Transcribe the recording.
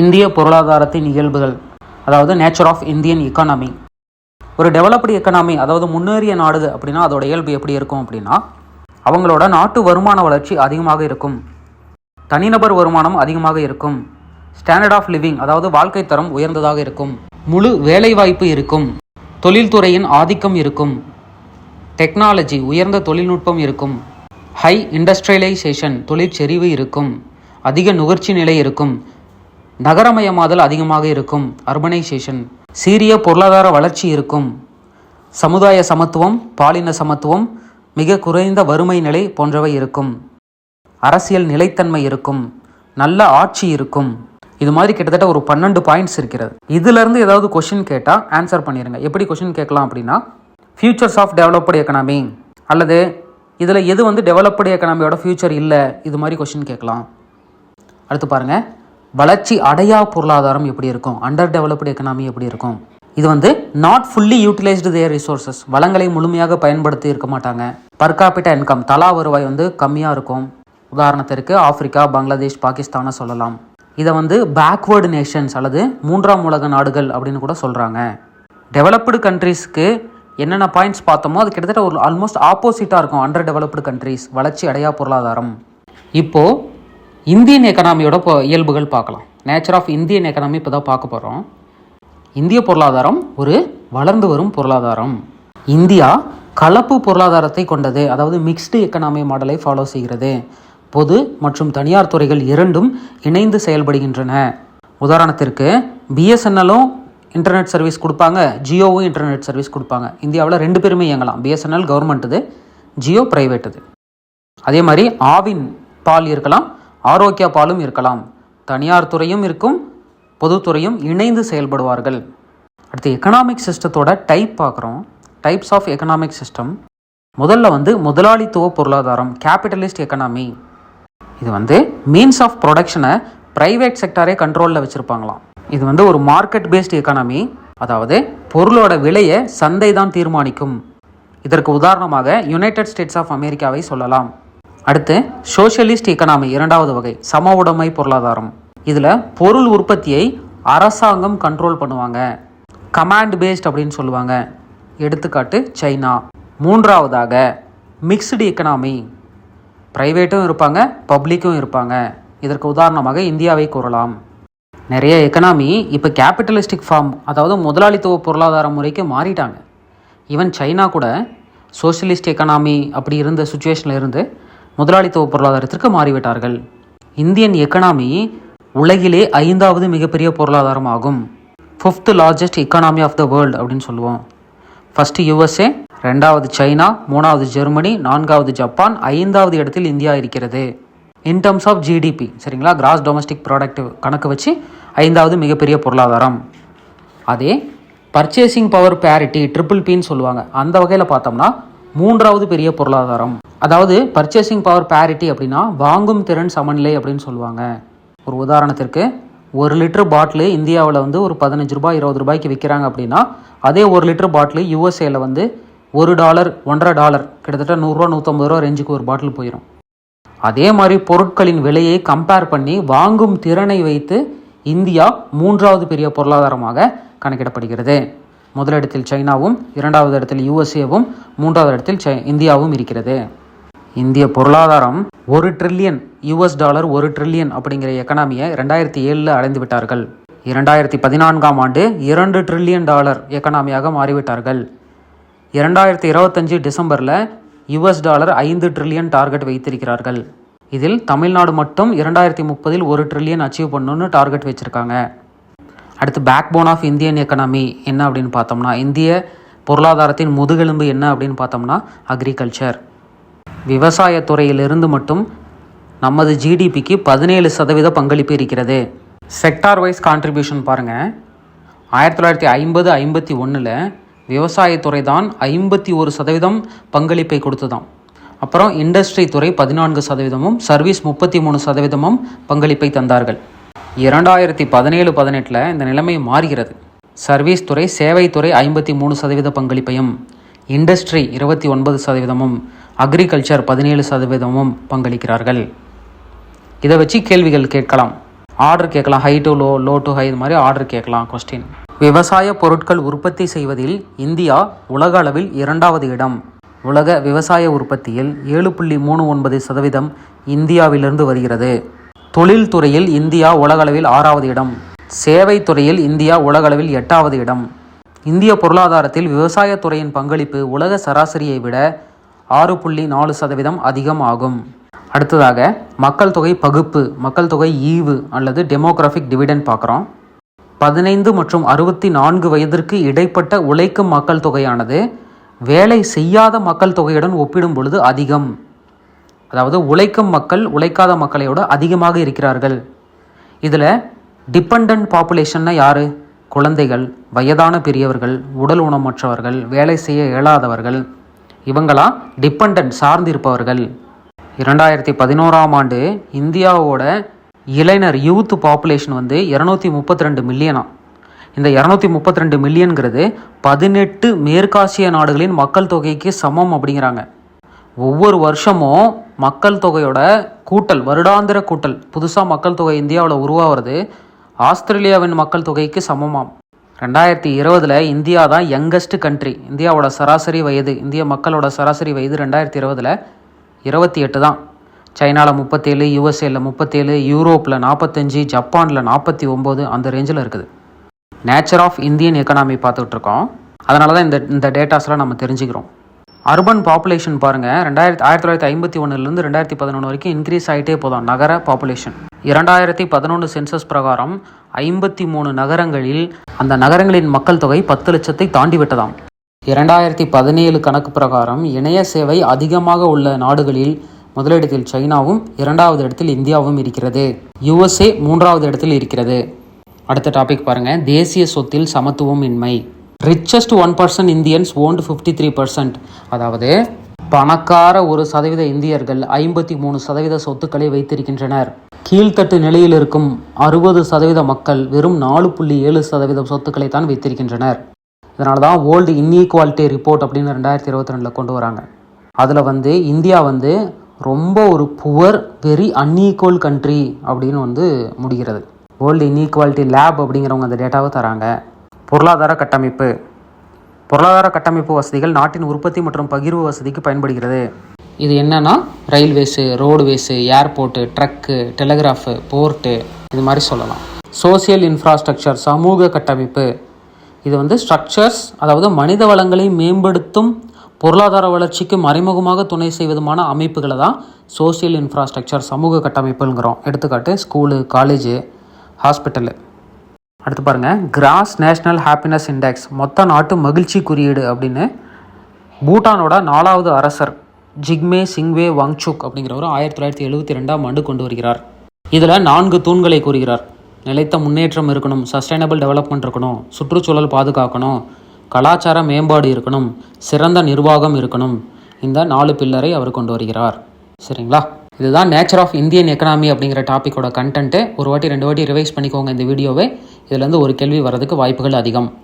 இந்திய பொருளாதாரத்தின் இயல்புகள் அதாவது நேச்சர் ஆஃப் இந்தியன் எக்கானமி ஒரு டெவலப்டு எக்கனாமி அதாவது முன்னேறிய நாடு அப்படின்னா அதோட இயல்பு எப்படி இருக்கும் அப்படின்னா அவங்களோட நாட்டு வருமான வளர்ச்சி அதிகமாக இருக்கும். தனிநபர் வருமானம் அதிகமாக இருக்கும். ஸ்டாண்டர்ட் ஆஃப் லிவிங் அதாவது வாழ்க்கை தரம் உயர்ந்ததாக இருக்கும். முழு வேலைவாய்ப்பு இருக்கும். தொழில்துறையின் ஆதிக்கம் இருக்கும். டெக்னாலஜி உயர்ந்த தொழில்நுட்பம் இருக்கும். ஹை இண்டஸ்ட்ரியலைசேஷன் தொழிற்செறிவு இருக்கும். அதிக நுகர்ச்சி நிலை இருக்கும். நகரமயமாதல் அதிகமாக இருக்கும். அர்பனைசேஷன் சீரிய பொருளாதார வளர்ச்சி இருக்கும். சமுதாய சமத்துவம் பாலின சமத்துவம் மிக குறைந்த வறுமை நிலை போன்றவை இருக்கும். அரசியல் நிலைத்தன்மை இருக்கும். நல்ல ஆட்சி இருக்கும். இது மாதிரி கிட்டத்தட்ட ஒரு பன்னெண்டு பாயிண்ட்ஸ் இருக்கிறது. இதுலேருந்து ஏதாவது கொஷின் கேட்டால் ஆன்சர் பண்ணிடுங்க எப்படி கொஷின் கேட்கலாம் அப்படின்னா ஃபியூச்சர்ஸ் ஆஃப் டெவலப்டு எக்கனாமி அல்லது இதில் எது வந்து டெவலப்டு எக்கனாமியோட ஃபியூச்சர் இல்லை இது மாதிரி கொஷின் கேட்கலாம். அடுத்து பாருங்கள் வளர்ச்சி அடையா பொருளாதாரம் எப்படி இருக்கும்? அண்டர் டெவலப்டு எக்கனாமி எப்படி இருக்கும்? இது வந்து not fully utilised their resources வளங்களை முழுமையாக பயன்படுத்தி இருக்க மாட்டாங்க. பர்காப்பிட்ட இன்கம் தலா வருவாய் வந்து கம்மியாக இருக்கும். உதாரணத்திற்கு ஆப்பிரிக்கா பங்களாதேஷ் பாகிஸ்தானை சொல்லலாம். இதை வந்து பேக்வேர்டு நேஷன்ஸ் அல்லது மூன்றாம் உலக நாடுகள் அப்படின்னு கூட சொல்கிறாங்க டெவலப்டு கண்ட்ரீஸ்க்கு என்னென்ன பாயிண்ட்ஸ் பார்த்தோமோ அது கிட்டத்தட்ட ஒரு ஆல்மோஸ்ட் ஆப்போசிட்டாக இருக்கும் அண்டர் டெவலப்டு கண்ட்ரீஸ் வளர்ச்சி அடையா பொருளாதாரம். இப்போது இந்தியன் எக்கனாமியோட இப்போ இயல்புகள் பார்க்கலாம். நேச்சர் ஆஃப் இந்தியன் எக்கனாமி இப்போ தான் பார்க்க போகிறோம் இந்திய பொருளாதாரம் ஒரு வளர்ந்து வரும் பொருளாதாரம். இந்தியா கலப்பு பொருளாதாரத்தை கொண்டது அதாவது மிக்ஸ்டு எக்கனாமி மாடலை ஃபாலோ செய்கிறது. பொது மற்றும் தனியார் துறைகள் இரண்டும் இணைந்து செயல்படுகின்றன. உதாரணத்திற்கு பிஎஸ்என்எல்லும் இன்டர்நெட் சர்வீஸ் கொடுப்பாங்க ஜியோவும் இன்டர்நெட் சர்வீஸ் கொடுப்பாங்க. இந்தியாவில் ரெண்டு பேருமே இயங்கலாம். பிஎஸ்என்எல் கவர்மெண்ட்டுது ஜியோ ப்ரைவேட்டுது அதே மாதிரி ஆவின் பால் இருக்கலாம் ஆரோக்கிய பாலும் இருக்கலாம். தனியார் துறையும் இருக்கும் பொதுத்துறையும் இணைந்து செயல்படுவார்கள். அடுத்து எக்கனாமிக் சிஸ்டத்தோட டைப் பார்க்குறோம். டைப்ஸ் ஆஃப் எக்கனாமிக் சிஸ்டம் முதல்ல வந்து முதலாளித்துவ பொருளாதாரம் கேபிட்டலிஸ்ட் எக்கனாமி இது வந்து மீன்ஸ் ஆஃப் ப்ரொடக்ஷனை ப்ரைவேட் செக்டாரே கண்ட்ரோலில் வச்சுருப்பாங்களாம். இது வந்து ஒரு மார்க்கெட் பேஸ்டு எக்கனாமி அதாவது பொருளோட விலையை சந்தை தான் தீர்மானிக்கும். இதற்கு உதாரணமாக யுனைடெட் ஸ்டேட்ஸ் ஆஃப் அமெரிக்காவை சொல்லலாம். அடுத்து சோஷியலிஸ்ட் எக்கனாமி இரண்டாவது வகை சம உடைமை பொருளாதாரம். இதில் பொருள் உற்பத்தியை அரசாங்கம் கண்ட்ரோல் பண்ணுவாங்க. கமாண்ட் பேஸ்ட் அப்படின்னு சொல்லுவாங்க. எடுத்துக்காட்டு சைனா. மூன்றாவதாக மிக்ஸ்டு எக்கனாமி ப்ரைவேட்டும் இருப்பாங்க பப்ளிக்கும் இருப்பாங்க. இதற்கு உதாரணமாக இந்தியாவை கூறலாம். நிறைய எக்கனாமி இப்போ கேபிட்டலிஸ்டிக் ஃபார்ம் அதாவது முதலாளித்துவ பொருளாதார முறைக்கு மாறிட்டாங்க. ஈவன் சைனா கூட சோஷியலிஸ்ட் எக்கனாமி அப்படி இருந்த சுச்சுவேஷனில் இருந்து முதலாளித்துவ பொருளாதாரத்திற்கு மாறிவிட்டார்கள். இந்தியன் எக்கனாமி உலகிலே ஐந்தாவது மிகப்பெரிய பொருளாதாரம் ஆகும் fifth largest economy of the world அப்படின்னு சொல்லுவோம். ஃபஸ்ட்டு யுஎஸ்ஏ ரெண்டாவது சைனா மூணாவது ஜெர்மனி நான்காவது ஜப்பான் ஐந்தாவது இடத்தில் இந்தியா இருக்கிறது. இன் டர்ம்ஸ் ஆஃப் ஜிடிபி சரிங்களா? கிராஸ் டொமஸ்டிக் ப்ராடக்ட் கணக்கு வச்சு ஐந்தாவது மிகப்பெரிய பொருளாதாரம். அதே பர்ச்சேசிங் பவர் பேரிட்டி ட்ரிபிள் பின்னு சொல்லுவாங்க. அந்த வகையில் பார்த்தோம்னா மூன்றாவது பெரிய பொருளாதாரம். அதாவது பர்ச்சேசிங் பவர் பேரிட்டி அப்படின்னா வாங்கும் திறன் சமநிலை அப்படின்னு சொல்லுவாங்க. ஒரு உதாரணத்திற்கு ஒரு லிட்டர் பாட்டிலு இந்தியாவில் வந்து ஒரு பதினஞ்சு ரூபாய் இருபது ரூபாய்க்கு விற்கிறாங்க அப்படின்னா அதே ஒரு லிட்டர் பாட்டிலு யூஎஸ்ஏல வந்து ஒரு டாலர் ஒன்றரை டாலர் கிட்டத்தட்ட நூறுரூவா நூற்றம்பது ரூபா ரேஞ்சுக்கு ஒரு பாட்டில் போயிடும் அதே மாதிரி பொருட்களின் விலையை கம்பேர் பண்ணி வாங்கும் திறனை வைத்து இந்தியா மூன்றாவது பெரிய பொருளாதாரமாக கணக்கிடப்படுகிறது. முதலிடத்தில் சைனாவும் இரண்டாவது இடத்தில் யுஎஸ்ஏவும் மூன்றாவது இடத்தில் சை இந்தியாவும் இருக்கிறது. இந்திய பொருளாதாரம் ஒரு ட்ரில்லியன் யூஎஸ் டாலர் ஒரு ட்ரில்லியன் அப்படிங்கிற எக்கனாமியை ரெண்டாயிரத்தி ஏழில் அடைந்து விட்டார்கள் இரண்டாயிரத்தி பதினான்காம் ஆண்டு இரண்டு ட்ரில்லியன் டாலர் எக்கனாமியாக மாறிவிட்டார்கள். இரண்டாயிரத்தி இருபத்தஞ்சு டிசம்பரில் யுஎஸ் டாலர் ஐந்து ட்ரில்லியன் டார்கெட் வைத்திருக்கிறார்கள். இதில் தமிழ்நாடு மட்டும் இரண்டாயிரத்தி முப்பதில் ஒரு ட்ரில்லியன் அச்சீவ் பண்ணணும்னு டார்கெட் வச்சுருக்காங்க. அடுத்து backbone of Indian economy என்ன அப்படின்னு பார்த்தோம்னா இந்திய பொருளாதாரத்தின் முதுகெலும்பு என்ன அப்படின்னு பார்த்தோம்னா அக்ரிகல்ச்சர் விவசாயத்துறையிலிருந்து மட்டும் நமது ஜிடிபிக்கு பதினேழு சதவீத பங்களிப்பு இருக்கிறது. செக்டார் வைஸ் கான்ட்ரிபியூஷன் பாருங்கள் ஆயிரத்தி தொள்ளாயிரத்தி ஐம்பது ஐம்பத்தி ஒன்றில் விவசாயத்துறை தான் ஐம்பத்தி ஒரு சதவீதம் பங்களிப்பை கொடுத்துதான் அப்புறம் இண்டஸ்ட்ரி துறை பதினான்கு சதவீதமும் சர்வீஸ் முப்பத்தி மூணு சதவீதமும் பங்களிப்பை தந்தார்கள். இரண்டாயிரத்தி பதினேழு பதினெட்டில் இந்த நிலைமை மாறுகிறது. சர்வீஸ் துறை சேவைத்துறை ஐம்பத்தி மூணு சதவீத பங்களிப்பையும் இண்டஸ்ட்ரி இருபத்தி ஒன்பது சதவீதமும் அக்ரிகல்ச்சர் பதினேழு சதவீதமும் பங்களிக்கிறார்கள். இதை வச்சு கேள்விகள் கேட்கலாம். ஆர்டர் கேட்கலாம். High to low low to high இது மாதிரி ஆர்டர் கேட்கலாம் கொஸ்டின் விவசாய பொருட்கள் உற்பத்தி செய்வதில் இந்தியா உலக அளவில் இரண்டாவது இடம். உலக விவசாய உற்பத்தியில் ஏழு புள்ளி மூணு ஒன்பது சதவீதம் இந்தியாவிலிருந்து வருகிறது. தொழில்துறையில் இந்தியா உலகளவில் ஆறாவது இடம். சேவை துறையில் இந்தியா உலகளவில் எட்டாவது இடம். இந்திய பொருளாதாரத்தில் விவசாயத்துறையின் பங்களிப்பு உலக சராசரியை விட ஆறு புள்ளி நாலு சதவீதம் அதிகம் ஆகும் அடுத்ததாக மக்கள் தொகை பகுப்பு மக்கள் தொகை ஈவு அல்லது டெமோகிராஃபிக் டிவிடெண்ட் பார்க்குறோம். பதினைந்து மற்றும் அறுபத்தி நான்கு வயதிற்கு இடைப்பட்ட உழைக்கும் மக்கள் தொகையானது வேலை செய்யாத மக்கள் தொகையுடன் ஒப்பிடும் பொழுது அதிகம். அதாவது உழைக்கும் மக்கள் உழைக்காத மக்களையோட அதிகமாக இருக்கிறார்கள். இதில் டிபெண்ட் பாப்புலேஷன்னா யார்? குழந்தைகள் வயதான பெரியவர்கள் உடல் ஊனமற்றவர்கள் வேலை செய்ய இயலாதவர்கள். இவங்களாம் டிபெண்ட் சார்ந்திருப்பவர்கள். இரண்டாயிரத்தி பதினோராம் ஆண்டு இந்தியாவோட இளைஞர் யூத் பாப்புலேஷன் வந்து இரநூத்தி முப்பத்தி ரெண்டு மில்லியனா இந்த இரநூத்தி முப்பத்தி ரெண்டு மில்லியன்கிறது பதினெட்டு மேற்காசிய நாடுகளின் மக்கள் தொகைக்கு சமம் அப்படிங்கிறாங்க. ஒவ்வொரு வருஷமும் மக்கள் தொகையோட கூட்டல் வருடாந்திர கூட்டல் புதுசாக மக்கள் தொகை இந்தியாவில் உருவாகிறது ஆஸ்திரேலியாவின் மக்கள் தொகைக்கு சமமாம். ரெண்டாயிரத்தி இருபதில் இந்தியா தான் யங்கஸ்ட் கண்ட்ரி இந்தியாவோட சராசரி வயது இந்திய மக்களோட சராசரி வயது ரெண்டாயிரத்தி இருபதில் இருபத்தி எட்டு தான். சைனாவில் முப்பத்தேழு யூஎஸ்ஏல முப்பத்தேழு யூரோப்பில் நாற்பத்தஞ்சு ஜப்பானில் நாற்பத்தி ஒம்பது அந்த ரேஞ்சில் இருக்குது. நேச்சர் ஆஃப் இந்தியன் எக்கனாமி பார்த்துட்ருக்கோம் அதனால தான் இந்த இந்த டேட்டாஸ்லாம் நம்ம தெரிஞ்சுக்கிறோம். அர்பன் பாப்புலேஷன் பாருங்கள் ரெண்டாயிரத்தி ஆயிரத்தி தொள்ளாயிரத்தி ஐம்பத்தி ஒன்றுலேருந்து ரெண்டாயிரத்தி பதினொன்று வரைக்கும் இன்க்ரீஸ் ஆகிட்டே போதும். நகர பாப்புலேஷன் இரண்டாயிரத்தி பதினொன்று சென்சஸ் பிரகாரம் ஐம்பத்தி மூணு நகரங்களில் அந்த நகரங்களின் மக்கள் தொகை பத்து லட்சத்தை தாண்டி விட்டதாம். இரண்டாயிரத்தி பதினேழு கணக்கு பிரகாரம் இணைய சேவை அதிகமாக உள்ள நாடுகளில் முதலிடத்தில் சைனாவும் இரண்டாவது இடத்தில் இந்தியாவும் இருக்கிறது. யுஎஸ்ஏ மூன்றாவது இடத்தில் இருக்கிறது. அடுத்த டாபிக் பாருங்கள் தேசிய சொத்தில் சமத்துவம் இன்மை. Richest one percent Indians owned fifty three percent அதாவது பணக்கார ஒரு சதவீத இந்தியர்கள் ஐம்பத்தி மூணு சதவீத சொத்துக்களை வைத்திருக்கின்றனர். கீழ்த்தட்டு நிலையில் இருக்கும் அறுபது சதவீத மக்கள் வெறும் நாலு புள்ளி ஏழு சதவீதம் சொத்துக்களை தான் வைத்திருக்கின்றனர். இதனால தான் வேர்ல்டு இன்இக்வாலிட்டி ரிப்போர்ட் அப்படின்னு ரெண்டாயிரத்தி இருபத்தி ரெண்டில் கொண்டு வராங்க. அதில் வந்து இந்தியா வந்து ரொம்ப ஒரு புவர் வெரி அன்ஈக்குவல் கண்ட்ரி அப்படின்னு வந்து முடிகிறது. வேர்ல்டு இன்இக்வாலிட்டி லேப் அப்படிங்கிறவங்க அந்த டேட்டாவை தராங்க. பொருளாதார கட்டமைப்பு. பொருளாதார கட்டமைப்பு வசதிகள் நாட்டின் உற்பத்தி மற்றும் பகிர்வு வசதிக்கு பயன்படுகிறது. இது என்னன்னா railways roadways airport truck telegraph port இது மாதிரி சொல்லலாம். சோசியல் இன்ஃப்ராஸ்ட்ரக்சர் சமூக கட்டமைப்பு. இது வந்து ஸ்ட்ரக்சர்ஸ் அதாவது மனித வளங்களை மேம்படுத்தும் பொருளாதார வளர்ச்சிக்கு மறைமுகமாக துணை செய்வதுமான அமைப்புகளை தான் சோசியல் இன்ஃப்ராஸ்ட்ரக்சர் சமூக கட்டமைப்புங்கிறோம். எடுத்துக்காட்டு ஸ்கூலு காலேஜு ஹாஸ்பிட்டலு. அடுத்து பாருங்கள் கிராஸ் நேஷ்னல் ஹாப்பினஸ் இண்டெக்ஸ். மொத்த நாட்டு மகிழ்ச்சி குறியீடு அப்படின்னு பூட்டானோட நாலாவது அரசர் ஜிக்மே சிங்வே வாங்சுக் அப்படிங்கிறவர் ஆயிரத்தி தொள்ளாயிரத்தி எழுபத்தி ரெண்டாம் ஆண்டு கொண்டு வருகிறார். இதில் நான்கு தூண்களை கூறுகிறார். நிலைத்த முன்னேற்றம் இருக்கணும் சஸ்டைனபிள் டெவலப்மெண்ட் இருக்கணும் சுற்றுச்சூழல் பாதுகாக்கணும் கலாச்சார மேம்பாடு இருக்கணும் சிறந்த நிர்வாகம் இருக்கணும். இந்த நாலு பில்லரை அவர் கொண்டு வருகிறார். சரிங்களா? இதுதான் நேச்சர் ஆஃப் இந்தியன் எக்கனாமி அப்படிங்கிற டாப்பிக்கோட கண்டென்ட்டு ஒரு வாட்டி ரெண்டு வாட்டி ரிவைஸ் பண்ணிக்கோங்க இந்த வீடியோவை இதுலேருந்து ஒரு கேள்வி வர்றதுக்கு வாய்ப்புகள் அதிகம்.